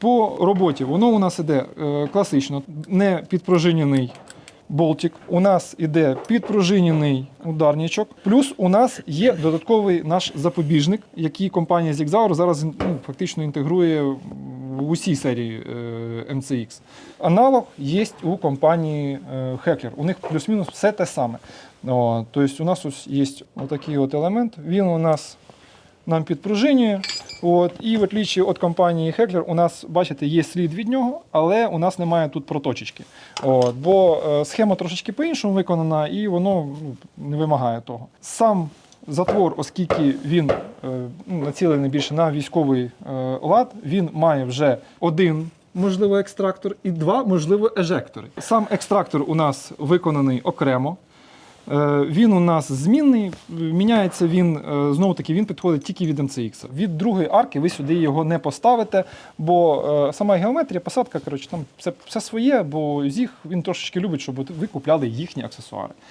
По роботі воно у нас іде е, класично, не підпружинений болтик. У нас іде підпружинений ударничок. Плюс у нас є додатковий наш запобіжник, який компанія Zigzauer зараз ну, фактично інтегрує в усій серії е, MCX. Аналог є у компанії е, Heckler. У них плюс-мінус все те саме. Тобто у нас ось є отакий от елемент. Він у нас нам підпружинює. От, і в отличі від компанії Heckler, у нас, бачите, є слід від нього, але у нас немає тут проточечки. От, бо е, схема трошечки по-іншому виконана, і воно ну, не вимагає того. Сам затвор, оскільки він е, ну, націлений більше на військовий е, лад, він має вже один. Можливо, екстрактор і два, можливо, ежектори. Сам екстрактор у нас виконаний окремо. Е, Він у нас змінний, міняється він е, знову таки, він підходить тільки від МЦХ. Від другої арки ви сюди його не поставите, бо е, сама геометрія, посадка, коротше, там все, все своє, бо зіг він трошечки любить, щоб ви купляли їхні аксесуари.